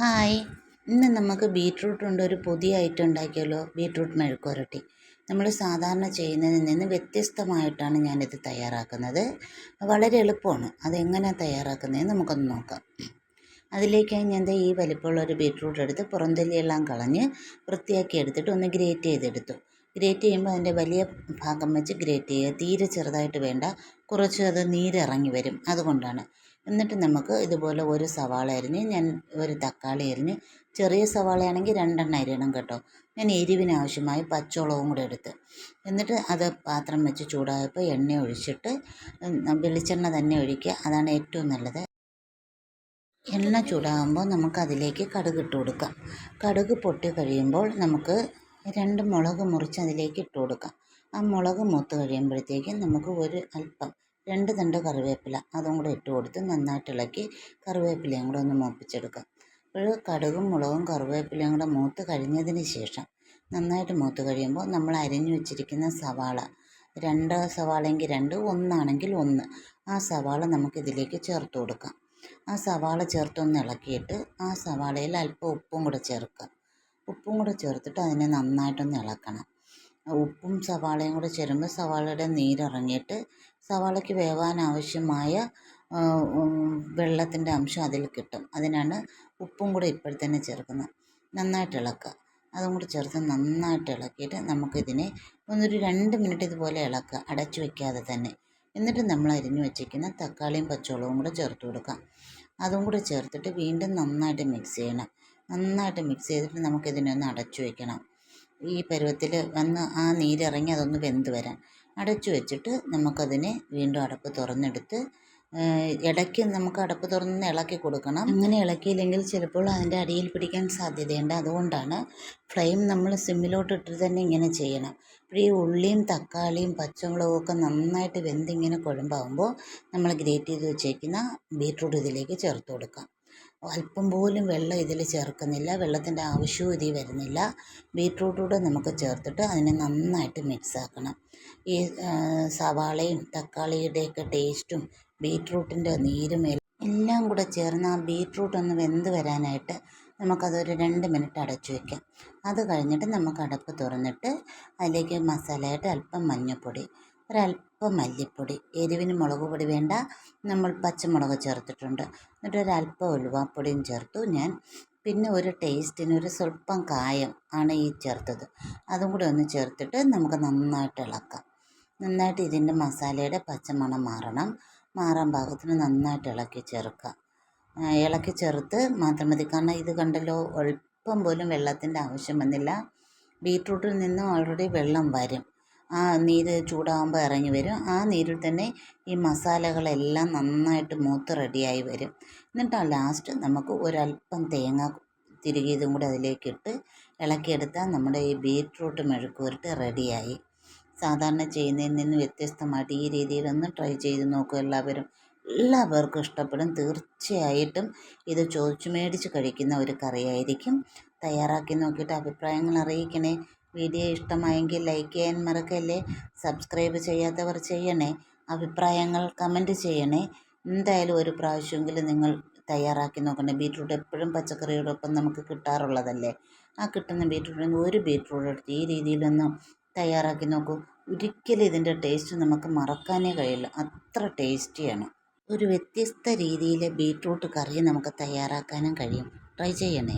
Hi. ഇന്ന് നമുക്ക് beetroot കൊണ്ട് ഒരു പുതിയ ഐറ്റം ഉണ്ടാക്കിയല്ലോ ബീട്രൂട്ട് മെഴുക്കുരട്ടി നമ്മൾ സാധാരണ ചെയ്യുന്നതിൽ നിന്ന് വ്യത്യസ്തമായിട്ടാണ് ഞാനിത് തയ്യാറാക്കുന്നത്. വളരെ എളുപ്പമാണ്. അതെങ്ങനെ തയ്യാറാക്കുന്നതെന്ന് നമുക്കൊന്ന് നോക്കാം. അതിലേക്കായി ഞാൻ ഈ വലിപ്പമുള്ള ഒരു ബീട്രൂട്ട് എടുത്ത് പുറന്തല്ലിയെല്ലാം കളഞ്ഞ് വൃത്തിയാക്കി എടുത്തിട്ട് ഒന്ന് ഗ്രേറ്റ് ചെയ്തെടുത്തു. ഗ്രേറ്റ് ചെയ്യുമ്പോൾ അതിന്റെ വലിയ ഭാഗം വെച്ച് ഗ്രേറ്റ് ചെയ്യുക. തീരെ ചെറുതായിട്ട് വേണ്ട. കുറച്ച് അത് നീരിറങ്ങി വരും. അതുകൊണ്ടാണ്. എന്നിട്ട് നമുക്ക് ഇതുപോലെ ഒരു സവാള അരിഞ്ഞ് ഞാൻ ഒരു തക്കാളി അരിഞ്ഞ് ചെറിയ സവാളയാണെങ്കിൽ രണ്ടെണ്ണം അരിയണം കേട്ടോ. ഞാൻ എരിവിനാവശ്യമായി പച്ചവളവും കൂടെ എടുത്ത്. എന്നിട്ട് അത് പാത്രം വെച്ച് ചൂടായപ്പോൾ എണ്ണ ഒഴിച്ചിട്ട് വെളിച്ചെണ്ണ തന്നെ ഒഴിക്കുക. അതാണ് ഏറ്റവും നല്ലത്. എണ്ണ ചൂടാകുമ്പോൾ നമുക്ക് അതിലേക്ക് കടുക് ഇട്ട് കൊടുക്കാം. കടുക് പൊട്ടി കഴിയുമ്പോൾ നമുക്ക് രണ്ട് മുളക് മുറിച്ച് അതിലേക്ക് ഇട്ട് കൊടുക്കാം. ആ മുളക് മൂത്ത് കഴിയുമ്പോഴത്തേക്കും നമുക്ക് ഒരു അല്പം രണ്ട് തണ്ട് കറിവേപ്പില അതും കൂടെ ഇട്ട് കൊടുത്ത് നന്നായിട്ട് ഇളക്കി കറിവേപ്പിലയും കൂടെ ഒന്ന് മൂപ്പിച്ചെടുക്കാം. അപ്പോൾ കടുകും മുളകും കറിവേപ്പിലയും കൂടെ മൂത്ത് കഴിഞ്ഞതിന് ശേഷം നന്നായിട്ട് മൂത്ത് കഴിയുമ്പോൾ നമ്മൾ അരിഞ്ഞു വെച്ചിരിക്കുന്ന സവാള രണ്ട് സവാളയെങ്കിൽ രണ്ട് ഒന്നാണെങ്കിൽ ഒന്ന് ആ സവാള നമുക്കിതിലേക്ക് ചേർത്ത് കൊടുക്കാം. ആ സവാള ചേർത്തൊന്ന് ഇളക്കിയിട്ട് ആ സവാളയിൽ അല്പം ഉപ്പും കൂടെ ചേർക്കുക ഉപ്പും കൂടെ ചേർത്തിട്ട് അതിനെ നന്നായിട്ടൊന്ന് ഇളക്കണം. ഉപ്പും സവാളയും കൂടെ ചേരുമ്പോൾ സവാളയുടെ നീരിറങ്ങിയിട്ട് സവാളയ്ക്ക് വേവാൻ ആവശ്യമായ വെള്ളത്തിന്റെ അംശം അതിൽ കിട്ടും. അതിനാണ് ഉപ്പും കൂടെ ഇപ്പോഴത്തന്നെ ചേർക്കുന്നത്. നന്നായിട്ട് ഇളക്കുക. അതും കൂടി ചേർത്ത് നന്നായിട്ട് ഇളക്കിയിട്ട് നമുക്കിതിനെ ഒന്നൊരു രണ്ട് മിനിറ്റ് ഇതുപോലെ ഇളക്കുക. അടച്ചു വെക്കാതെ തന്നെ. എന്നിട്ട് നമ്മൾ അരിഞ്ഞു വെച്ചിരിക്കുന്ന തക്കാളിയും പച്ചവളവും കൂടെ ചേർത്ത് കൊടുക്കാം. അതും കൂടെ ചേർത്തിട്ട് വീണ്ടും നന്നായിട്ട് മിക്സ് ചെയ്യണം. നന്നായിട്ട് മിക്സ് ചെയ്തിട്ട് നമുക്കിതിനെ ഒന്ന് അടച്ചു വെക്കണം. ഈ പരുവത്തിൽ വന്ന് ആ നീരിറങ്ങി അതൊന്ന് വെന്ത് വരാൻ അടച്ചു വെച്ചിട്ട് നമുക്കതിനെ വീണ്ടും അടപ്പ് തുറന്നെടുത്ത് ഇടയ്ക്ക് നമുക്ക് അടപ്പ് തുറന്ന് ഇളക്കി കൊടുക്കണം. അങ്ങനെ ഇളക്കിയില്ലെങ്കിൽ ചിലപ്പോൾ അതിന്റെ അടിയിൽ പിടിക്കാൻ സാധ്യതയുണ്ട്. അതുകൊണ്ടാണ് ഫ്ലെയിം നമ്മൾ സിമ്മിലോട്ട് ഇട്ടിട്ട് തന്നെ ഇങ്ങനെ ചെയ്യണം. അപ്പോൾ ഈ ഉള്ളിയും തക്കാളിയും പച്ചമുളകും ഒക്കെ നന്നായിട്ട് വെന്തിങ്ങനെ കുഴമ്പാകുമ്പോൾ നമ്മൾ ഗ്രേറ്റ് ചെയ്ത് വെച്ചേക്കുന്ന ബീട്രൂട്ട് ഇതിലേക്ക് ചേർത്ത് കൊടുക്കാം. അല്പം പോലും വെള്ളം ഇതിൽ ചേർക്കുന്നില്ല. വെള്ളത്തിന്റെ ആവശ്യവും ഇതിൽ വരുന്നില്ല. ബീറ്റ്റൂട്ടൂടെ നമുക്ക് ചേർത്തിട്ട് അതിനെ നന്നായിട്ട് മിക്സ് ആക്കണം. ഈ സവാളയും തക്കാളിയുടെയൊക്കെ ടേസ്റ്റും ബീട്രൂട്ടിന്റെ നീരും എല്ലാം കൂടെ ചേർന്ന് ആ ബീട്രൂട്ട് ഒന്ന് വെന്ത് വരാനായിട്ട് നമുക്കതൊരു രണ്ട് മിനിറ്റ് അടച്ചു വയ്ക്കാം അത് കഴിഞ്ഞിട്ട് നമുക്ക് അടപ്പ് തുറന്നിട്ട് അതിലേക്ക് മസാലയായിട്ട് അല്പം മഞ്ഞൾപ്പൊടി ഒരല്പം മല്ലിപ്പൊടി എരിവിന് മുളക് പൊടി വേണ്ട. നമ്മൾ പച്ചമുളക് ചേർത്തിട്ടുണ്ട്. എന്നിട്ട് ഒരല്പം ഉലുവാപ്പൊടിയും ചേർത്തു. ഞാൻ പിന്നെ ഒരു ടേസ്റ്റിന് ഒരു സ്വല്പം കായം ആണ് ഈ ചേർത്തത്. അതും കൂടി ഒന്ന് ചേർത്തിട്ട് നമുക്ക് നന്നായിട്ട് ഇളക്കാം. നന്നായിട്ട് ഇതിന്റെ മസാലയുടെ പച്ചമണം മാറണം. മാറാൻ പാകത്തിന് നന്നായിട്ട് ഇളക്കി ചേർക്കുക. ഇളക്കി ചേർത്ത് മാത്രം മതി. കാരണം ഇത് കണ്ടല്ലോ അല്പം പോലും വെള്ളത്തിന്റെ ആവശ്യം വന്നില്ല. ബീട്രൂട്ടിൽ നിന്നും ഓൾറെഡി വെള്ളം വരും. ആ നീര് ചൂടാകുമ്പോൾ ഇറങ്ങി വരും. ആ നീരിൽ തന്നെ ഈ മസാലകളെല്ലാം നന്നായിട്ട് മൂത്ത് റെഡിയായി വരും. എന്നിട്ട് ആ ലാസ്റ്റ് നമുക്ക് ഒരല്പം തേങ്ങ തിരുകിയതും കൂടി അതിലേക്കിട്ട് ഇളക്കിയെടുത്താൽ നമ്മുടെ ഈ ബീറ്റ്റൂട്ട് മെഴുക്കുവരട്ടി റെഡിയായി. സാധാരണ ചെയ്യുന്നതിൽ നിന്ന് വ്യത്യസ്തമായിട്ട് ഈ രീതിയിലൊന്ന് ട്രൈ ചെയ്ത് നോക്കുക എല്ലാവരും. എല്ലാവർക്കും ഇഷ്ടപ്പെടും. തീർച്ചയായിട്ടും ഇത് ചോദിച്ചു മേടിച്ച് കഴിക്കുന്ന ഒരു കറിയായിരിക്കും. തയ്യാറാക്കി നോക്കിയിട്ട് അഭിപ്രായങ്ങൾ അറിയിക്കണേ. വീഡിയോ ഇഷ്ടമായെങ്കിൽ ലൈക്ക് ചെയ്യാൻ മറക്കല്ലേ? സബ്സ്ക്രൈബ് ചെയ്യാത്തവർ ചെയ്യണേ. അഭിപ്രായങ്ങൾ കമന്റ് ചെയ്യണേ. എന്തായാലും ഒരു പ്രാവശ്യമെങ്കിലും നിങ്ങൾ തയ്യാറാക്കി നോക്കണേ. ബീറ്റ്റൂട്ട് എപ്പോഴും പച്ചക്കറിയോടൊപ്പം നമുക്ക് കിട്ടാറുള്ളതല്ലേ? ആ കിട്ടുന്ന ബീറ്റ്റൂട്ടിൽ ഒരു ബീറ്റ്റൂട്ട് എടുത്ത് ഈ രീതിയിലൊന്ന് തയ്യാറാക്കി നോക്കൂ. ഒരിക്കലും ഇതിന്റെ ടേസ്റ്റ് നമുക്ക് മറക്കാനേ കഴിയില്ല. അത്ര ടേസ്റ്റിയാണ്. ഒരു വ്യത്യസ്ത രീതിയിലെ ബീറ്റ്റൂട്ട് കറി നമുക്ക് തയ്യാറാക്കാനും കഴിയും. ട്രൈ ചെയ്യണേ.